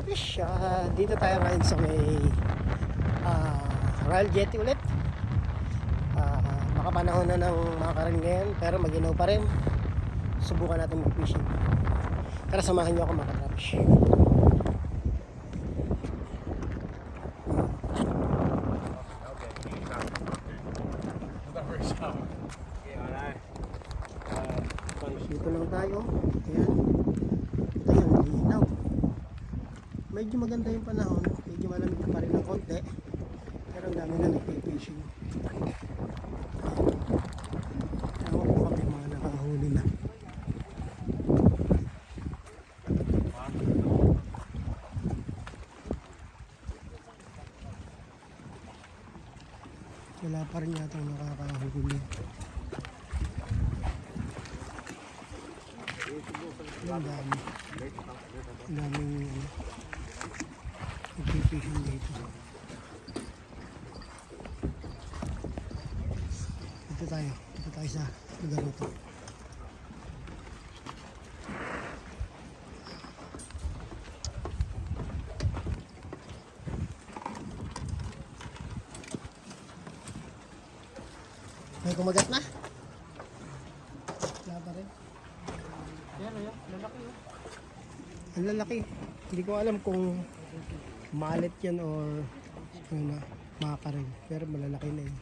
Katrapish, ah, dito tayo ngayon sa may ah, Royal Jetty ulit. Ah, makapanahon na ng mga ngayon, pero maginaw pa rin. Subukan natin mag-fishing. Tara, samahan niyo ako mga katrapish. Dito lang tayo. Ayan. Medyo maganda yung panahon. Medyo malamig pa rin ng konti. Pero ang dami na nagpipishing. Ewan ko kami mga nakahuli na. Wala pa rin yata nakakahuli. Ang dami. Ang daming ano, nagpipishing dito. Dito tayo. Dito tayo sa lugar na to. May kumagat na? Wala pa rin. Yan, ayan. Lalaki oh. Ang lalaki. Hindi ko alam kung malit yan or ano na, makarel. Pero malalaki na yun.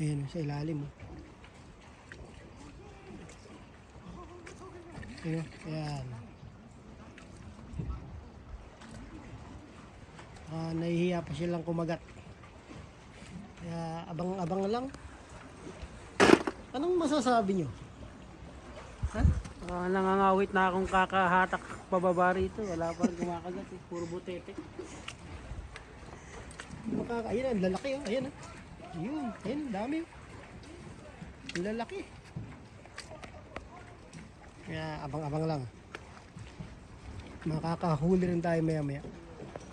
Ayan, sa ilalim. oh. Ayan, ayan. Ah, nahihiya pa silang kumagat. Kaya abang-abang lang. Anong masasabi nyo? Ah, nangangawit na akong kakahatak pababa rito. Wala pa rin kumakagat eh. Puro butete. Makaka, ayan, ang lalaki oh. Ayan oh. Yun, ang dami oh. Ang lalaki. Kaya abang-abang lang. Makakahuli rin tayo maya-maya.